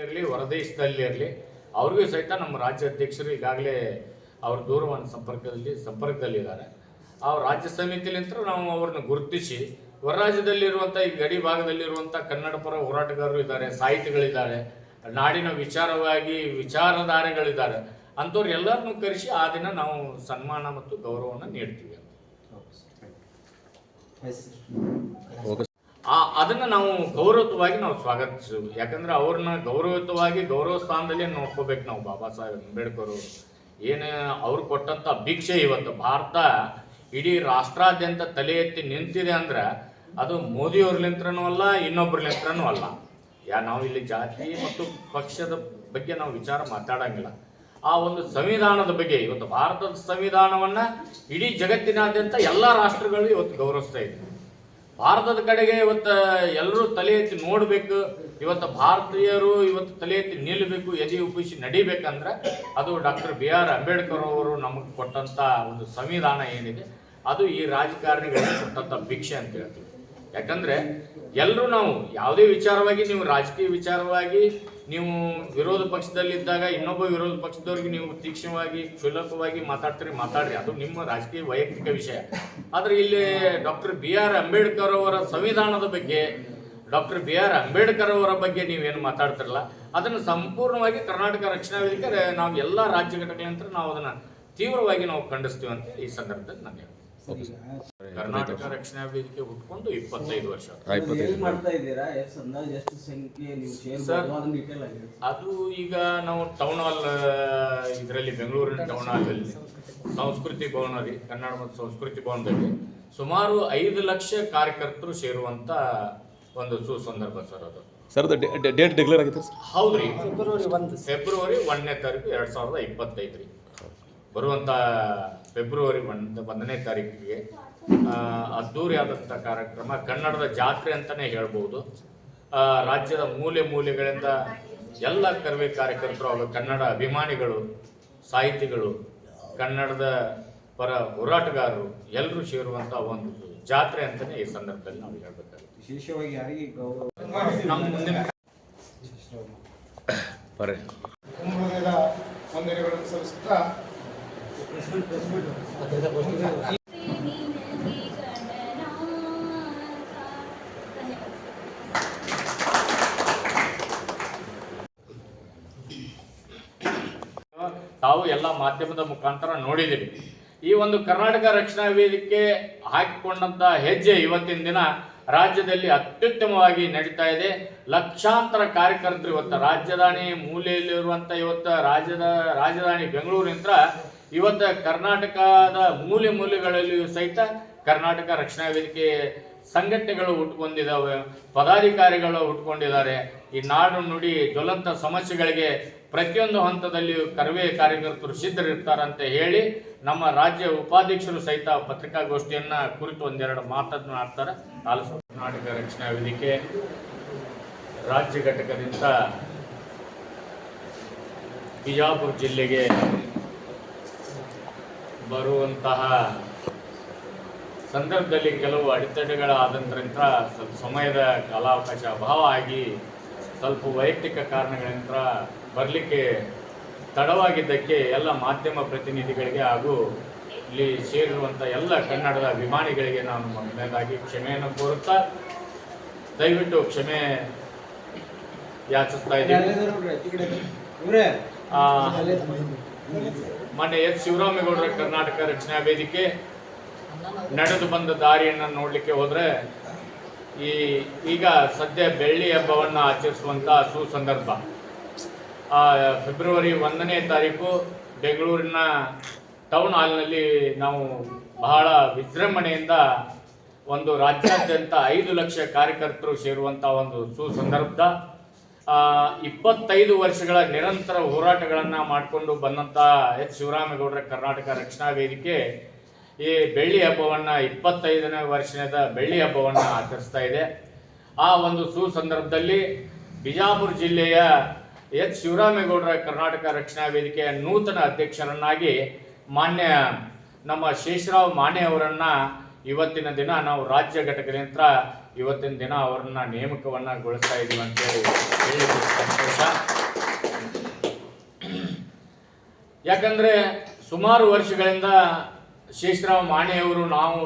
ಇರಲಿ ಹೊರದೇಶದಲ್ಲಿ ಇರಲಿ ಅವ್ರಿಗೂ ಸಹಿತ ನಮ್ಮ ರಾಜ್ಯ ಅಧ್ಯಕ್ಷರು ಈಗಾಗಲೇ ಅವ್ರ ದೂರವಾಣಿ ಸಂಪರ್ಕದಲ್ಲಿ ಸಂಪರ್ಕದಲ್ಲಿದ್ದಾರೆ. ಆ ರಾಜ್ಯ ಸಮಿತಿಲಿಂತ ನಾವು ಅವ್ರನ್ನ ಗುರುತಿಸಿ ಹೊರ ರಾಜ್ಯದಲ್ಲಿರುವಂಥ ಈ ಗಡಿ ಭಾಗದಲ್ಲಿರುವಂಥ ಕನ್ನಡ ಪರ ಹೋರಾಟಗಾರರು ಇದ್ದಾರೆ ಸಾಹಿತಿಗಳಿದ್ದಾರೆ ನಾಡಿನ ವಿಚಾರವಾಗಿ ವಿಚಾರಧಾರೆಗಳಿದ್ದಾರೆ ಅಂಥವ್ರು ಎಲ್ಲರನ್ನೂ ಕರೆಸಿ ಆ ದಿನ ನಾವು ಸನ್ಮಾನ ಮತ್ತು ಗೌರವವನ್ನು ನೀಡ್ತೀವಿ ಅದನ್ನ ನಾವು ಗೌರವವಾಗಿ ನಾವು ಸ್ವಾಗತಿಸಬೇಕು ಯಾಕಂದ್ರೆ ಅವ್ರನ್ನ ಗೌರವಯುತವಾಗಿ, ಗೌರವ ಸ್ಥಾನದಲ್ಲಿ ನೋಡ್ಕೋಬೇಕು ನಾವು ಬಾಬಾ ಸಾಹೇಬ್ ಅಂಬೇಡ್ಕರ್. ಏನು ಅವ್ರು ಕೊಟ್ಟಂತ ಭಿಕ್ಷೆ ಇವತ್ತು. ಭಾರತ ಇಡೀ ರಾಷ್ಟ್ರಾದ್ಯಂತ ತಲೆ ಎತ್ತಿ ನಿಂತಿದೆ ಅಂದ್ರೆ ಅದು ಮೋದಿಯವ್ರಲಿಂತ್ರನೂ ಅಲ್ಲ, ಇನ್ನೊಬ್ರಲಿಂತ್ರನೂ ಅಲ್ಲ. ಯಾ, ನಾವು ಇಲ್ಲಿ ಜಾತಿ ಮತ್ತು ಪಕ್ಷದ ಬಗ್ಗೆ ನಾವು ವಿಚಾರ ಮಾತಾಡಂಗಿಲ್ಲ. ಆ ಒಂದು ಸಂವಿಧಾನದ ಬಗ್ಗೆ ಇವತ್ತು ಭಾರತದ ಸಂವಿಧಾನವನ್ನ ಇಡೀ ಜಗತ್ತಿನಾದ್ಯಂತ ಎಲ್ಲ ರಾಷ್ಟ್ರಗಳು ಇವತ್ತು ಗೌರವಿಸ್ತಾ ಇದೆ ಭಾರತದ ಕಡೆಗೆ ಇವತ್ತು ಎಲ್ಲರೂ ತಲೆ ಎತ್ತಿ ನೋಡಬೇಕು. ಇವತ್ತು ಭಾರತೀಯರು ಇವತ್ತು ತಲೆ ಎತ್ತಿ ನಿಲ್ಲಬೇಕು ಎದೆ ಉಪ್ಪಿಸಿ ನಡಿಬೇಕಂದ್ರೆ ಅದು ಡಾಕ್ಟರ್ ಬಿ ಆರ್ ಅಂಬೇಡ್ಕರ್ ಅವರು ನಮಗೆ ಕೊಟ್ಟಂತ ಒಂದು ಸಂವಿಧಾನ ಏನಿದೆ. ಅದು ಈ ರಾಜಕಾರಣಿಗಳಿಗೆ ಕೊಟ್ಟಂಥ ಭಿಕ್ಷೆ ಅಂತ ಹೇಳ್ತೀವಿ. ಯಾಕಂದ್ರೆ ಎಲ್ಲರೂ ನಾವು ಯಾವುದೇ ವಿಚಾರವಾಗಿ ನೀವು ರಾಜಕೀಯ ವಿಚಾರವಾಗಿ ನೀವು ವಿರೋಧ ಪಕ್ಷದಲ್ಲಿದ್ದಾಗ ಇನ್ನೊಬ್ಬ ವಿರೋಧ ಪಕ್ಷದವ್ರಿಗೆ ನೀವು ತೀಕ್ಷ್ಣವಾಗಿ, ಕ್ಷುಲ್ಲಕವಾಗಿ ಮಾತಾಡ್ತೀರಿ, ಮಾತಾಡ್ರಿ ಅದು ನಿಮ್ಮ ರಾಜಕೀಯ ವೈಯಕ್ತಿಕ ವಿಷಯ ಆದ್ರೆ ಇಲ್ಲಿ ಡಾಕ್ಟರ್ ಬಿ ಆರ್ ಅಂಬೇಡ್ಕರ್ ಅವರ ಸಂವಿಧಾನದ ಬಗ್ಗೆ, ಡಾಕ್ಟರ್ ಬಿ ಆರ್ ಅಂಬೇಡ್ಕರ್ ಅವರ ಬಗ್ಗೆ ನೀವೇನು ಮಾತಾಡ್ತಿರಲ್ಲ, ಅದನ್ನು ಸಂಪೂರ್ಣವಾಗಿ ಕರ್ನಾಟಕ ರಕ್ಷಣಾ ವೇದಿಕೆ, ನಾವು ಎಲ್ಲ ರಾಜ್ಯ ಘಟಕಗಳಿಂದ ನಾವು ಅದನ್ನ ತೀವ್ರವಾಗಿ ನಾವು ಖಂಡಿಸ್ತೀವಿ ಅಂತ ಈ ಸಂದರ್ಭದಲ್ಲಿ ನಾನು ಹೇಳ್ತೀನಿ. ಕರ್ನಾಟಕ ರಕ್ಷಣಾ ವೇದಿಕೆ ಹುಟ್ಕೊಂಡು ಇಪ್ಪತ್ತೈದು ವರ್ಷ. ಅದು ಈಗ ನಾವು ಟೌನ್ ಹಾಲ್ ಇದರಲ್ಲಿ ಬೆಂಗಳೂರಿನ ಟೌನ್ ಹಾಲ್ ಸಂಸ್ಕೃತಿ ಭವನ ರೀ ಕನ್ನಡ ಮತ್ತು ಸಂಸ್ಕೃತಿ ಭವನದಲ್ಲಿ ಸುಮಾರು ಐದು ಲಕ್ಷ ಕಾರ್ಯಕರ್ತರು ಸೇರುವಂತ ಒಂದು ಸುಸಂದರ್ಭ ಸರ್ ಅದು. ಸರ್ ಡೇಟ್ ಡಿಕ್ಲೇರ್ ಆಗಿದೆ ಸರ್ ಹೌದ್ರಿ. ಫೆಬ್ರವರಿ ಒಂದನೇ ತಾರೀಕು ಎರಡ್ ಸಾವಿರದ ಇಪ್ಪತ್ತೈದು ರೀ ಬರುವಂತ ಫೆಬ್ರವರಿ ಒಂದು ಒಂದನೇ ತಾರೀಕಿಗೆ. ಅದ್ಧೂರಿಯಾದಂಥ ಅದ್ದೂರಿಯಾದಂಥ ಕಾರ್ಯಕ್ರಮ ಕನ್ನಡದ ಜಾತ್ರೆ ಅಂತಾನೆ ಹೇಳ್ಬೋದು. ರಾಜ್ಯದ ಮೂಲೆ ಮೂಲೆಗಳಿಂದ ಎಲ್ಲ ಕರ್ವೆ ಕಾರ್ಯಕರ್ತರು ಅವರು ಕನ್ನಡ ಅಭಿಮಾನಿಗಳು ಸಾಹಿತಿಗಳು ಕನ್ನಡದ ಪರ ಹೋರಾಟಗಾರರು ಎಲ್ಲರೂ ಸೇರುವಂತ ಒಂದು ಜಾತ್ರೆ ಅಂತಾನೆ ಈ ಸಂದರ್ಭದಲ್ಲಿ ನಾವು ಹೇಳ್ಬೇಕಾಗುತ್ತೆ. ವಿಶೇಷವಾಗಿ ಯಾರಿಗೆ ಗೌರವ? ನಮ್ಮ ಮುಂದಿನ ಬರ್ರಿ ಕುಂಭಮೇಳ ವಂದನೆಗಳನ್ನು ಸಲ್ಲಿಸುತ್ತಾ ತಾವು ಎಲ್ಲ ಮಾಧ್ಯಮದ ಮುಖಾಂತರ ನೋಡಿದಿರಿ ಈ ಒಂದು ಕರ್ನಾಟಕ ರಕ್ಷಣಾ ವೇದಿಕೆ ಹಾಕಿಕೊಂಡಂತ ಹೆಜ್ಜೆ ಇವತ್ತಿನ ದಿನ ರಾಜ್ಯದಲ್ಲಿ ಅತ್ಯುತ್ತಮವಾಗಿ ನಡೀತಾ ಇದೆ. ಲಕ್ಷಾಂತರ ಕಾರ್ಯಕರ್ತರು ಇವತ್ತು ರಾಜಧಾನಿ ಮೂಲೆಯಲ್ಲಿರುವಂತ ಇವತ್ತು ರಾಜ್ಯದ ರಾಜಧಾನಿ ಬೆಂಗಳೂರಿನಿಂದ ಇವತ್ತು ಕರ್ನಾಟಕದ ಮೂಲೆ ಮೂಲೆಗಳಲ್ಲಿಯೂ ಸಹಿತ ಕರ್ನಾಟಕ ರಕ್ಷಣಾ ವೇದಿಕೆ ಸಂಘಟನೆಗಳು ಹುಟ್ಕೊಂಡಿದ್ದಾವೆ ಪದಾಧಿಕಾರಿಗಳು ಹುಟ್ಕೊಂಡಿದ್ದಾರೆ ಈ ನಾಡು ನುಡಿ ಜ್ವಲಂತ ಸಮಸ್ಯೆಗಳಿಗೆ ಪ್ರತಿಯೊಂದು ಹಂತದಲ್ಲಿಯೂ ಕರವೇ ಕಾರ್ಯಕರ್ತರು ಸಿದ್ಧರಿರ್ತಾರಂತ ಹೇಳಿ ನಮ್ಮ ರಾಜ್ಯ ಉಪಾಧ್ಯಕ್ಷರು ಸಹಿತ ಪತ್ರಿಕಾಗೋಷ್ಠಿಯನ್ನ ಕುರಿತು ಒಂದೆರಡು ಮಾತನ್ನು ಆಡ್ತಾರೆ. ಆಲಿಸು ಕರ್ನಾಟಕ ರಕ್ಷಣಾ ವೇದಿಕೆ ರಾಜ್ಯ ಘಟಕದಿಂದ ಬಿಜಾಪುರ ಜಿಲ್ಲೆಗೆ ಬರುವಂತಹ ಸಂದರ್ಭದಲ್ಲಿ ಕೆಲವು ಅಡೆತಡೆಗಳಾದಂತರಿಂದ ಸ್ವಲ್ಪ ಸಮಯದ ಕಾಲಾವಕಾಶ ಅಭಾವ ಆಗಿ ಸ್ವಲ್ಪ ವೈಯಕ್ತಿಕ ಕಾರಣಗಳಿಂದ ಬರಲಿಕ್ಕೆ ತಡವಾಗಿದ್ದಕ್ಕೆ ಎಲ್ಲ ಮಾಧ್ಯಮ ಪ್ರತಿನಿಧಿಗಳಿಗೆ ಹಾಗೂ ಇಲ್ಲಿ ಸೇರಿರುವಂಥ ಎಲ್ಲ ಕನ್ನಡದ ಅಭಿಮಾನಿಗಳಿಗೆ ನಾನು ಮೊದಲನೇದಾಗಿ ಕ್ಷಮೆಯನ್ನು ಕೋರುತ್ತಾ ದಯವಿಟ್ಟು ಕ್ಷಮೆ ಯಾಚಿಸ್ತಾ ಇದ್ದೀನಿ. ಮೊನ್ನೆ ಎಚ್ ಶಿವರಾಮೇಗೌಡರ ಕರ್ನಾಟಕ ರಕ್ಷಣಾ ವೇದಿಕೆ ನಡೆದು ಬಂದ ದಾರಿಯನ್ನು ನೋಡಲಿಕ್ಕೆ ಹೋದರೆ ಈ ಈಗ ಸದ್ಯ ಬೆಳ್ಳಿ ಹಬ್ಬವನ್ನು ಆಚರಿಸುವಂಥ ಸುಸಂದರ್ಭ ಫೆಬ್ರವರಿ ಒಂದನೇ ತಾರೀಕು ಬೆಂಗಳೂರಿನ ಟೌನ್ ಹಾಲ್ನಲ್ಲಿ ನಾವು ಬಹಳ ವಿಜೃಂಭಣೆಯಿಂದ ಒಂದು ರಾಜ್ಯಾದ್ಯಂತ ಐದು ಲಕ್ಷ ಕಾರ್ಯಕರ್ತರು ಸೇರುವಂಥ ಒಂದು ಸುಸಂದರ್ಭ ಇಪ್ಪತ್ತೈದು ವರ್ಷಗಳ ನಿರಂತರ ಹೋರಾಟಗಳನ್ನು ಮಾಡಿಕೊಂಡು ಬಂದಂಥ ಎಚ್. ಶಿವರಾಮೇಗೌಡರ ಕರ್ನಾಟಕ ರಕ್ಷಣಾ ವೇದಿಕೆ ಈ ಬೆಳ್ಳಿ ಹಬ್ಬವನ್ನ, ಇಪ್ಪತ್ತೈದನೇ ವರ್ಷದ ಬೆಳ್ಳಿ ಹಬ್ಬವನ್ನ ಆಚರಿಸ್ತಾ ಇದೆ. ಆ ಒಂದು ಸುಸಂದರ್ಭದಲ್ಲಿ ಬಿಜಾಪುರ ಜಿಲ್ಲೆಯ ಎಚ್. ಶಿವರಾಮೇಗೌಡರ ಕರ್ನಾಟಕ ರಕ್ಷಣಾ ವೇದಿಕೆಯ ನೂತನ ಅಧ್ಯಕ್ಷರನ್ನಾಗಿ ಮಾನ್ಯ ನಮ್ಮ ಶೇಷರಾವ್ ಮಾನೆ ಅವರನ್ನ ಇವತ್ತಿನ ದಿನ ನಾವು ರಾಜ್ಯ ಘಟಕದಿಂದ ಇವತ್ತಿನ ದಿನ ಅವರನ್ನ ನೇಮಕವನ್ನಗೊಳಿಸ್ತಾ ಇದೀವಿ ಅಂತೇಳಿ ಹೇಳಿ ಸಂತೋಷ. ಯಾಕಂದರೆ ಸುಮಾರು ವರ್ಷಗಳಿಂದ ಶೇಷರಾವ್ ಮಾಣೆಯವರು ನಾವು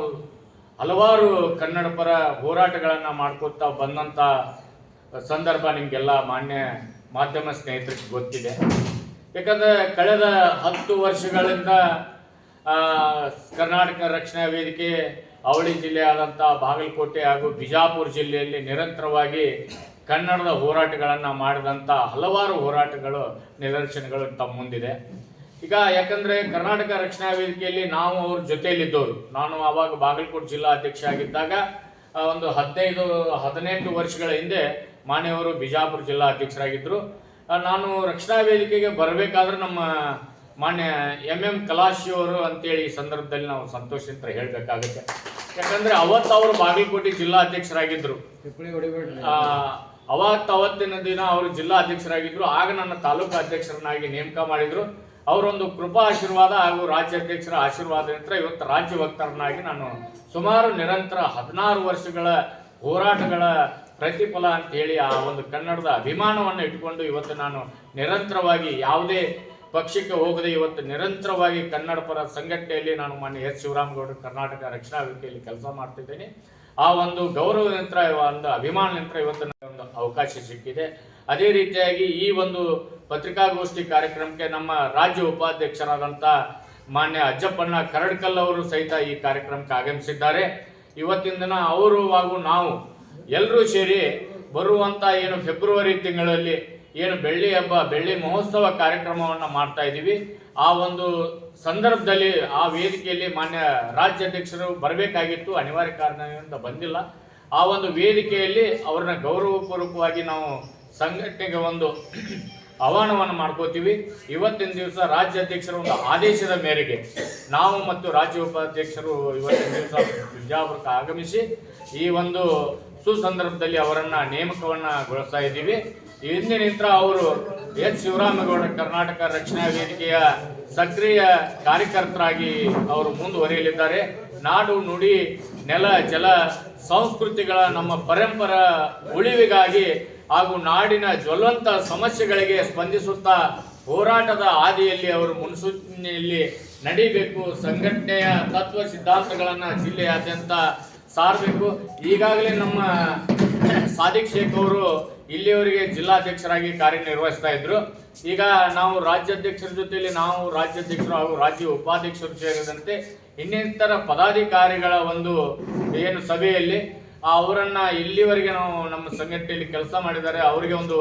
ಹಲವಾರು ಕನ್ನಡ ಪರ ಹೋರಾಟಗಳನ್ನು ಮಾಡ್ಕೊತಾ ಬಂದಂತ ಸಂದರ್ಭ ನಿಮಗೆಲ್ಲ ಮಾನ್ಯ ಮಾಧ್ಯಮ ಸ್ನೇಹಿತರಿಗೆ ಗೊತ್ತಿದೆ. ಯಾಕಂದ್ರೆ ಕಳೆದ ಹತ್ತು ವರ್ಷಗಳಿಂದ ಕರ್ನಾಟಕ ರಕ್ಷಣಾ ವೇದಿಕೆ ಅವಳಿ ಜಿಲ್ಲೆ ಆದಂಥ ಬಾಗಲಕೋಟೆ ಹಾಗೂ ಬಿಜಾಪುರ ಜಿಲ್ಲೆಯಲ್ಲಿ ನಿರಂತರವಾಗಿ ಕನ್ನಡದ ಹೋರಾಟಗಳನ್ನು ಮಾಡಿದಂಥ ಹಲವಾರು ಹೋರಾಟಗಳು, ನಿದರ್ಶನಗಳು ತಮ್ಮ ಮುಂದಿದೆ. ಈಗ ಯಾಕಂದ್ರೆ ಕರ್ನಾಟಕ ರಕ್ಷಣಾ ವೇದಿಕೆಯಲ್ಲಿ ನಾವು ಅವ್ರ ಜೊತೆಯಲ್ಲಿದ್ದವರು. ನಾನು ಆವಾಗ ಬಾಗಲಕೋಟೆ ಜಿಲ್ಲಾ ಅಧ್ಯಕ್ಷ ಆಗಿದ್ದಾಗ ಒಂದು ಹದಿನೈದು, ಹದಿನೆಂಟು ವರ್ಷಗಳ ಹಿಂದೆ ಮಾನ್ಯವರು ಬಿಜಾಪುರ ಜಿಲ್ಲಾ ಅಧ್ಯಕ್ಷರಾಗಿದ್ದರು ನಾನು ರಕ್ಷಣಾ ವೇದಿಕೆಗೆ ಬರಬೇಕಾದ್ರೆ ನಮ್ಮ ಮಾನ್ಯ ಎಂ ಎಂ ಕಲಾಶಿಯವರು ಅಂತೇಳಿ ಈ ಸಂದರ್ಭದಲ್ಲಿ ನಾವು ಸಂತೋಷ ಅಂತ ಹೇಳಬೇಕಾಗುತ್ತೆ. ಯಾಕಂದ್ರೆ ಅವತ್ತು ಅವರು ಬಾಗಲಕೋಟೆ ಜಿಲ್ಲಾ ಅಧ್ಯಕ್ಷರಾಗಿದ್ದರು ಟಿಪ್ಪಣಿ ಆ, ಅವತ್ತು ಅವತ್ತಿನ ದಿನ ಅವರು ಜಿಲ್ಲಾ ಅಧ್ಯಕ್ಷರಾಗಿದ್ದರು ಆಗ ನನ್ನ ತಾಲೂಕು ಅಧ್ಯಕ್ಷರನ್ನಾಗಿ ನೇಮಕ ಮಾಡಿದ್ರು. ಅವರೊಂದು ಕೃಪಾ ಆಶೀರ್ವಾದ ಹಾಗೂ ರಾಜ್ಯಾಧ್ಯಕ್ಷರ ಆಶೀರ್ವಾದ ನಂತರ ಇವತ್ತು ರಾಜ್ಯ ವಕ್ತಾರನಾಗಿ ನಾನು ಸುಮಾರು ನಿರಂತರ ಹದಿನಾರು ವರ್ಷಗಳ ಹೋರಾಟಗಳ ಪ್ರತಿಫಲ ಅಂತ ಹೇಳಿ ಆ ಒಂದು ಕನ್ನಡದ ಅಭಿಮಾನವನ್ನು ಇಟ್ಕೊಂಡು ಇವತ್ತು ನಾನು ನಿರಂತರವಾಗಿ ಯಾವುದೇ ಪಕ್ಷಕ್ಕೆ ಹೋಗದೆ ಇವತ್ತು ನಿರಂತರವಾಗಿ ಕನ್ನಡ ಪರ ಸಂಘಟನೆಯಲ್ಲಿ ನಾನು ಮಾನ್ಯ ಎಸ್. ಶಿವರಾಮಗೌಡರು ಕರ್ನಾಟಕ ರಕ್ಷಣಾ ವೇದಿಕೆಯಲ್ಲಿ ಕೆಲಸ ಮಾಡ್ತಿದ್ದೇನೆ. ಆ ಒಂದು ಗೌರವ ನಂತರ ಒಂದು ಅಭಿಮಾನ ನಂತರ ಇವತ್ತು ನನಗೆ ಒಂದು ಅವಕಾಶ ಸಿಕ್ಕಿದೆ. ಅದೇ ರೀತಿಯಾಗಿ ಈ ಒಂದು ಪತ್ರಿಕಾಗೋಷ್ಠಿ ಕಾರ್ಯಕ್ರಮಕ್ಕೆ ನಮ್ಮ ರಾಜ್ಯ ಉಪಾಧ್ಯಕ್ಷರಾದಂಥ ಮಾನ್ಯ ಅಜ್ಜಪ್ಪಣ್ಣ ಕರಡ್ಕಲ್ ಅವರು ಸಹಿತ ಈ ಕಾರ್ಯಕ್ರಮಕ್ಕೆ ಆಗಮಿಸಿದ್ದಾರೆ. ಇವತ್ತಿನ ದಿನ ಅವರು ಹಾಗೂ ನಾವು ಎಲ್ಲರೂ ಸೇರಿ ಬರುವಂಥ ಏನು ಫೆಬ್ರವರಿ ತಿಂಗಳಲ್ಲಿ ಏನು ಬೆಳ್ಳಿ ಹಬ್ಬ, ಬೆಳ್ಳಿ ಮಹೋತ್ಸವ ಕಾರ್ಯಕ್ರಮವನ್ನು ಮಾಡ್ತಾ ಇದ್ದೀವಿ. ಆ ಒಂದು ಸಂದರ್ಭದಲ್ಲಿ, ಆ ವೇದಿಕೆಯಲ್ಲಿ ಮಾನ್ಯ ರಾಜ್ಯಾಧ್ಯಕ್ಷರು ಬರಬೇಕಾಗಿತ್ತು. ಅನಿವಾರ್ಯ ಕಾರಣದಿಂದ ಬಂದಿಲ್ಲ. ಆ ಒಂದು ವೇದಿಕೆಯಲ್ಲಿ ಅವ್ರನ್ನ ಗೌರವಪೂರ್ವಕವಾಗಿ ನಾವು ಸಂಘಟನೆಗೆ ಒಂದು ಆಹ್ವಾನವನ್ನು ಮಾಡ್ಕೋತೀವಿ. ಇವತ್ತಿನ ದಿವಸ ರಾಜ್ಯಾಧ್ಯಕ್ಷರ ಒಂದು ಆದೇಶದ ಮೇರೆಗೆ ನಾವು ಮತ್ತು ರಾಜ್ಯ ಉಪಾಧ್ಯಕ್ಷರು ಇವತ್ತಿನ ದಿವಸ ಬಿಜಾಪುರಕ್ಕೆ ಆಗಮಿಸಿ ಈ ಒಂದು ಸುಸಂದರ್ಭದಲ್ಲಿ ಅವರನ್ನು ನೇಮಕವನ್ನ ಗೊಳಿಸ್ತಾ ಇದ್ದೀವಿ. ಇಂದಿನಿಂದ ಅವರು ಎಚ್ ಶಿವರಾಮೇಗೌಡ ಕರ್ನಾಟಕ ರಕ್ಷಣಾ ವೇದಿಕೆಯ ಸಕ್ರಿಯ ಕಾರ್ಯಕರ್ತರಾಗಿ ಅವರು ಮುಂದುವರಿಯಲಿದ್ದಾರೆ. ನಾಡು, ನುಡಿ, ನೆಲ, ಜಲ ಸಂಸ್ಕೃತಿಗಳ ನಮ್ಮ ಪರಂಪರ ಉಳಿವಿಗಾಗಿ ಹಾಗೂ ನಾಡಿನ ಜ್ವಲಂತ ಸಮಸ್ಯೆಗಳಿಗೆ ಸ್ಪಂದಿಸುತ್ತಾ ಹೋರಾಟದ ಹಾದಿಯಲ್ಲಿ ಅವರು ಮುನ್ಸೂಚನೆಯಲ್ಲಿ ನಡೀಬೇಕು. ಸಂಘಟನೆಯ ತತ್ವ ಸಿದ್ಧಾಂತಗಳನ್ನು ಜಿಲ್ಲೆಯಾದ್ಯಂತ ಸಾರಬೇಕು. ಈಗಾಗಲೇ ನಮ್ಮ ಸಾದಿಕ್ ಶೇಖ್ ಅವರು ಇಲ್ಲಿಯವರೆಗೆ ಜಿಲ್ಲಾಧ್ಯಕ್ಷರಾಗಿ ಕಾರ್ಯನಿರ್ವಹಿಸ್ತಾ ಇದ್ರು. ಈಗ ನಾವು ರಾಜ್ಯಾಧ್ಯಕ್ಷರ ಜೊತೆಯಲ್ಲಿ ನಾವು ರಾಜ್ಯಾಧ್ಯಕ್ಷರು ಹಾಗೂ ರಾಜ್ಯ ಉಪಾಧ್ಯಕ್ಷರು ಸೇರಿದಂತೆ ಇನ್ನಿತರ ಪದಾಧಿಕಾರಿಗಳ ಒಂದು ಏನು ಸಭೆಯಲ್ಲಿ ಅವರನ್ನ ಇಲ್ಲಿವರೆಗೆ ನಾವು ನಮ್ಮ ಸಂಘಟನೆಯಲ್ಲಿ ಕೆಲಸ ಮಾಡಿದ್ದಾರೆ. ಅವರಿಗೆ ಒಂದು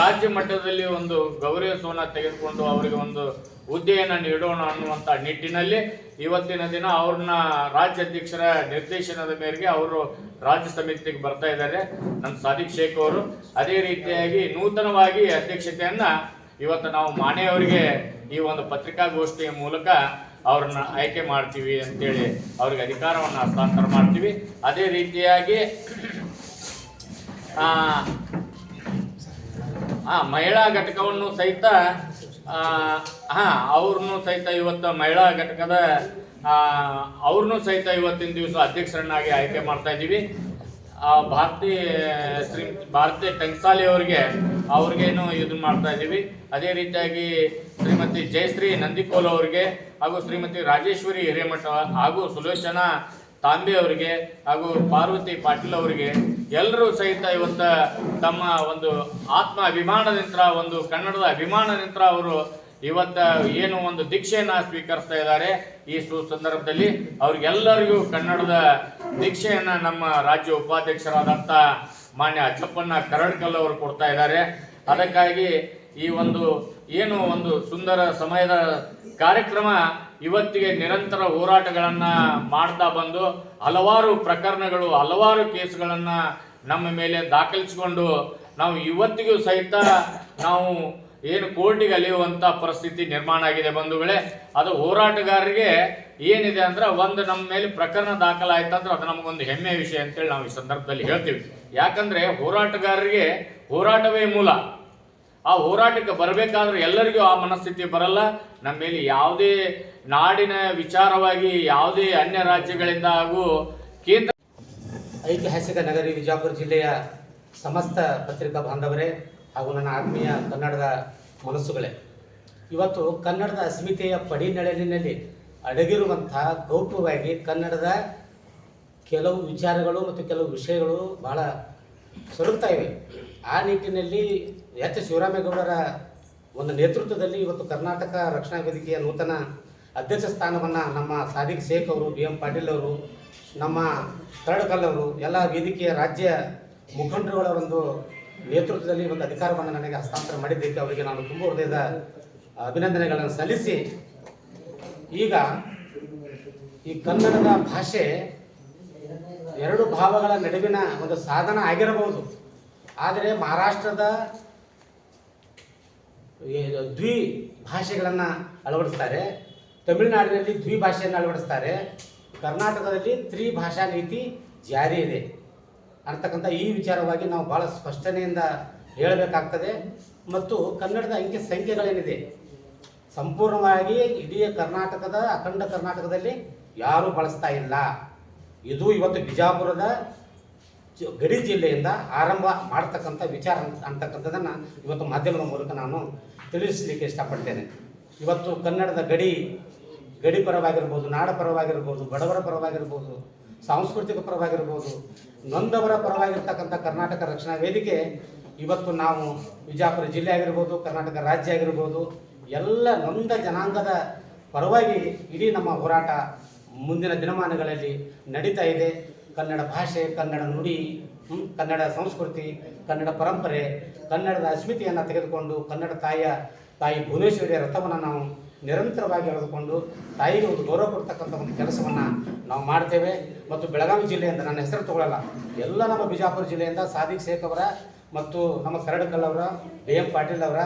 ರಾಜ್ಯ ಮಟ್ಟದಲ್ಲಿ ಒಂದು ಗೌರವಿಸುವನ್ನ ತೆಗೆದುಕೊಂಡು ಅವರಿಗೆ ಒಂದು ಹುದ್ದೆಯನ್ನು ನೀಡೋಣ ಅನ್ನುವಂಥ ನಿಟ್ಟಿನಲ್ಲಿ ಇವತ್ತಿನ ದಿನ ಅವ್ರನ್ನ ರಾಜ್ಯಾಧ್ಯಕ್ಷರ ನಿರ್ದೇಶನದ ಮೇರೆಗೆ ಅವರು ರಾಜ್ಯ ಸಮಿತಿಗೆ ಬರ್ತಾ ಇದ್ದಾರೆ. ನಮ್ಮ ಸಾದಿಕ್ ಶೇಖ್ ಅವರು ಅದೇ ರೀತಿಯಾಗಿ ನೂತನವಾಗಿ ಅಧ್ಯಕ್ಷತೆಯನ್ನು ಇವತ್ತು ನಾವು ಮಾನೆಯವರಿಗೆ ಈ ಒಂದು ಪತ್ರಿಕಾಗೋಷ್ಠಿಯ ಮೂಲಕ ಅವ್ರನ್ನ ಆಯ್ಕೆ ಮಾಡ್ತೀವಿ ಅಂತೇಳಿ ಅವ್ರಿಗೆ ಅಧಿಕಾರವನ್ನು ಹಸ್ತಾಂತರ ಮಾಡ್ತೀವಿ. ಅದೇ ರೀತಿಯಾಗಿ ಆ, ಮಹಿಳಾ ಘಟಕವನ್ನು ಸಹಿತ ಹಾ, ಅವ್ರನ್ನೂ ಸಹಿತ ಇವತ್ತು ಮಹಿಳಾ ಘಟಕದ ಅವ್ರನ್ನೂ ಸಹಿತ ಇವತ್ತಿನ ದಿವಸ ಅಧ್ಯಕ್ಷರನ್ನಾಗಿ ಆಯ್ಕೆ ಮಾಡ್ತಾ ಇದ್ದೀವಿ. ಭಾರತಿ, ಶ್ರೀ, ಭಾರತಿ ಟಂಕ್ಸಾಲಿ ಅವರಿಗೆ ಅವ್ರಿಗೇನು ಇದನ್ನ ಮಾಡ್ತಾ ಇದ್ದೀವಿ. ಅದೇ ರೀತಿಯಾಗಿ ಶ್ರೀಮತಿ ಜಯಶ್ರೀ ನಂದಿಕೋಲ್ ಅವರಿಗೆ ಹಾಗೂ ಶ್ರೀಮತಿ ರಾಜೇಶ್ವರಿ ಹಿರೇಮಠ ಹಾಗೂ ಸುಲೋಚನಾ ತಾಂಬೆ ಅವರಿಗೆ ಹಾಗೂ ಪಾರ್ವತಿ ಪಾಟೀಲ್ ಅವರಿಗೆ ಎಲ್ಲರೂ ಸಹಿತ ಇವತ್ತು ತಮ್ಮ ಒಂದು ಆತ್ಮ ಅಭಿಮಾನದಿಂದ ಒಂದು ಕನ್ನಡದ ಅಭಿಮಾನದಿಂದ ಅವರು ಇವತ್ತು ಏನು ಒಂದು ದೀಕ್ಷೆಯನ್ನು ಸ್ವೀಕರಿಸ್ತಾ ಇದ್ದಾರೆ ಈ ಸುಸಂದರ್ಭದಲ್ಲಿ ಅವ್ರಿಗೆಲ್ಲರಿಗೂ ಕನ್ನಡದ ದೀಕ್ಷೆಯನ್ನು ನಮ್ಮ ರಾಜ್ಯ ಉಪಾಧ್ಯಕ್ಷರಾದಂಥ ಮಾನ್ಯ ಅಚ್ಚಪ್ಪಣ್ಣ ಕರಡ್ಕಲ್ ಅವರು ಕೊಡ್ತಾ ಇದ್ದಾರೆ. ಅದಕ್ಕಾಗಿ ಈ ಒಂದು ಏನು ಒಂದು ಸುಂದರ ಸಮಯದ ಕಾರ್ಯಕ್ರಮ ಇವತ್ತಿಗೆ ನಿರಂತರ ಹೋರಾಟಗಳನ್ನು ಮಾಡ್ತಾ ಬಂದು ಹಲವಾರು ಪ್ರಕರಣಗಳು, ಹಲವಾರು ಕೇಸ್ಗಳನ್ನು ನಮ್ಮ ಮೇಲೆ ದಾಖಲಿಸಿಕೊಂಡು ನಾವು ಇವತ್ತಿಗೂ ಸಹಿತ ನಾವು ಏನು ಕೋರ್ಟಿಗೆ ಅಲಿಯುವಂತ ಪರಿಸ್ಥಿತಿ ನಿರ್ಮಾಣ ಆಗಿದೆ ಬಂಧುಗಳೇ. ಅದು ಹೋರಾಟಗಾರರಿಗೆ ಏನಿದೆ ಅಂದ್ರೆ ಒಂದು ನಮ್ಮ ಮೇಲೆ ಪ್ರಕರಣ ದಾಖಲಾಯ್ತಂದ್ರೆ ಅದು ನಮಗೊಂದು ಹೆಮ್ಮೆಯ ವಿಷಯ ಅಂತೇಳಿ ನಾವು ಈ ಸಂದರ್ಭದಲ್ಲಿ ಹೇಳ್ತೀವಿ. ಯಾಕಂದ್ರೆ ಹೋರಾಟಗಾರರಿಗೆ ಹೋರಾಟವೇ ಮೂಲ. ಆ ಹೋರಾಟಕ್ಕೆ ಬರಬೇಕಾದ್ರೆ ಎಲ್ಲರಿಗೂ ಆ ಮನಸ್ಥಿತಿ ಬರಲ್ಲ. ನಮ್ಮ ಮೇಲೆ ಯಾವುದೇ ನಾಡಿನ ವಿಚಾರವಾಗಿ ಯಾವುದೇ ಅನ್ಯ ರಾಜ್ಯಗಳಿಂದ ಹಾಗೂ ಕೇಂದ್ರ ಐತಿಹಾಸಿಕ ನಗರಿ ವಿಜಾಪುರ ಜಿಲ್ಲೆಯ ಸಮಸ್ತ ಪತ್ರಿಕಾ ಬಾಂಧವರೇ ಹಾಗೂ ನನ್ನ ಆತ್ಮೀಯ ಕನ್ನಡದ ಮನಸ್ಸುಗಳೇ. ಇವತ್ತು ಕನ್ನಡದ ಅಸ್ಮಿತೆಯ ಪಡಿನಳಲಿನಲ್ಲಿ ಅಡಗಿರುವಂತಹ ಗೌಪ್ಯವಾಗಿ ಕನ್ನಡದ ಕೆಲವು ವಿಚಾರಗಳು ಮತ್ತು ಕೆಲವು ವಿಷಯಗಳು ಬಹಳ ಸೊರಗ್ತಾ ಇವೆ. ಆ ನಿಟ್ಟಿನಲ್ಲಿ ಎಚ್ ಶಿವರಾಮೇಗೌಡರ ಒಂದು ನೇತೃತ್ವದಲ್ಲಿ ಇವತ್ತು ಕರ್ನಾಟಕ ರಕ್ಷಣಾ ವೇದಿಕೆಯ ನೂತನ ಅಧ್ಯಕ್ಷ ಸ್ಥಾನವನ್ನು ನಮ್ಮ ಸಾದಿಕ್ ಶೇಖ್ ಅವರು, ಬಿ ಎಂ ಪಾಟೀಲ್ ಅವರು, ನಮ್ಮ ತರಡಕಲ್ ಅವರು, ಎಲ್ಲ ವೇದಿಕೆಯ ರಾಜ್ಯ ಮುಖಂಡರುಗಳ ಒಂದು ನೇತೃತ್ವದಲ್ಲಿ ಒಂದು ಅಧಿಕಾರವನ್ನು ನನಗೆ ಹಸ್ತಾಂತರ ಮಾಡಿದ್ದಕ್ಕೆ ಅವರಿಗೆ ನಾನು ತುಂಬ ಹೃದಯದ ಅಭಿನಂದನೆಗಳನ್ನು ಸಲ್ಲಿಸಿ, ಈಗ ಈ ಕನ್ನಡದ ಭಾಷೆ ಎರಡು ಭಾವಗಳ ನಡುವಿನ ಒಂದು ಸಾಧನ ಆಗಿರಬಹುದು. ಆದರೆ ಮಹಾರಾಷ್ಟ್ರದ ದ್ವಿ ಭಾಷೆಗಳನ್ನು ಅಳವಡಿಸ್ತಾರೆ. ತಮಿಳುನಾಡಿನಲ್ಲಿ ದ್ವಿ ಭಾಷೆಯನ್ನು ಅಳವಡಿಸ್ತಾರೆ. ಕರ್ನಾಟಕದಲ್ಲಿ ತ್ರಿ ಭಾಷಾ ನೀತಿ ಜಾರಿ ಇದೆ. ಅಂತಕ್ಕಂಥ ಈ ವಿಚಾರವಾಗಿ ನಾವು ಭಾಳ ಸ್ಪಷ್ಟನೆಯಿಂದ ಹೇಳಬೇಕಾಗ್ತದೆ. ಮತ್ತು ಕನ್ನಡದ ಅಂಕಿ ಸಂಖ್ಯೆಗಳೇನಿದೆ? ಸಂಪೂರ್ಣವಾಗಿ ಇಡೀ ಕರ್ನಾಟಕದ ಅಖಂಡ ಕರ್ನಾಟಕದಲ್ಲಿ ಯಾರೂ ಬಳಸ್ತಾ ಇಲ್ಲ. ಇದು ಇವತ್ತು ಬಿಜಾಪುರದ ಗಡಿ ಜಿಲ್ಲೆಯಿಂದ ಆರಂಭ ಮಾಡ್ತಕ್ಕಂಥ ವಿಚಾರ ಅಂತ- ಅಂತಕ್ಕಂಥದ್ದನ್ನು ಇವತ್ತು ಮಾಧ್ಯಮದ ಮೂಲಕ ನಾನು ತಿಳಿಸಲಿಕ್ಕೆ ಇಷ್ಟಪಡ್ತೇನೆ. ಇವತ್ತು ಕನ್ನಡದ ಗಡಿ ಗಡಿ ಪರವಾಗಿರ್ಬೋದು, ನಾಡ ಪರವಾಗಿರ್ಬೋದು, ಬಡವರ ಪರವಾಗಿರ್ಬೋದು, ಸಾಂಸ್ಕೃತಿಕ ಪರವಾಗಿರ್ಬೋದು, ನೊಂದವರ ಪರವಾಗಿರ್ತಕ್ಕಂಥ ಕರ್ನಾಟಕ ರಕ್ಷಣಾ ವೇದಿಕೆ ಇವತ್ತು ನಾವು ವಿಜಾಪುರ ಜಿಲ್ಲೆ ಆಗಿರ್ಬೋದು, ಕರ್ನಾಟಕ ರಾಜ್ಯ ಆಗಿರ್ಬೋದು, ಎಲ್ಲ ನೊಂದ ಜನಾಂಗದ ಪರವಾಗಿ ಇಡೀ ನಮ್ಮ ಹೋರಾಟ ಮುಂದಿನ ದಿನಮಾನಗಳಲ್ಲಿ ನಡೀತಾ ಇದೆ. ಕನ್ನಡ ಭಾಷೆ, ಕನ್ನಡ ನುಡಿ ಕನ್ನಡ ಸಂಸ್ಕೃತಿ, ಕನ್ನಡ ಪರಂಪರೆ, ಕನ್ನಡದ ಅಸ್ಮಿತೆಯನ್ನು ತೆಗೆದುಕೊಂಡು ಕನ್ನಡ ತಾಯಿಯ ತಾಯಿ ಭುವನೇಶ್ವರಿಯ ರಥವನ್ನು ನಾವು ನಿರಂತರವಾಗಿ ಎಳೆದುಕೊಂಡು ತಾಯಿಗೆ ಒಂದು ಗೌರವ ಕೊಡ್ತಕ್ಕಂಥ ಒಂದು ಕೆಲಸವನ್ನು ನಾವು ಮಾಡ್ತೇವೆ. ಮತ್ತು ಬೆಳಗಾವಿ ಜಿಲ್ಲೆಯಿಂದ ನನ್ನ ಹೆಸರು ತಗೊಳ್ಳಲ್ಲ, ಎಲ್ಲ ನಮ್ಮ ಬಿಜಾಪುರ ಜಿಲ್ಲೆಯಿಂದ ಸಾದಿಕ್ ಶೇಖ್ ಅವರ ಮತ್ತು ನಮ್ಮ ಕರಡಕಲ್ ಅವರ ಬಿ ಎಂ ಪಾಟೀಲ್ ಅವರ,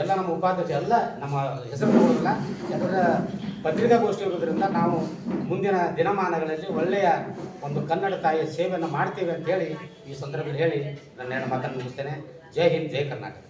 ಎಲ್ಲ ನಮ್ಮ ಉಪಾಧ್ಯಕ್ಷ, ಎಲ್ಲ ನಮ್ಮ ಹೆಸರು ತಗೊಳ್ಳಲ್ಲ ಯಾಕಂದ್ರೆ ಪತ್ರಿಕಾಗೋಷ್ಠಿ ಇರೋದ್ರಿಂದ ನಾವು ಮುಂದಿನ ದಿನಮಾನಗಳಲ್ಲಿ ಒಳ್ಳೆಯ ಒಂದು ಕನ್ನಡ ತಾಯಿಯ ಸೇವೆಯನ್ನು ಮಾಡ್ತೇವೆ ಅಂತ ಹೇಳಿ ಈ ಸಂದರ್ಭದಲ್ಲಿ ಹೇಳಿ ನನ್ನ ಎರಡು ಮಾತನ್ನು ಮುಗಿಸ್ತೇನೆ. ಜೈ ಹಿಂದ್, ಜೈ ಕರ್ನಾಟಕ.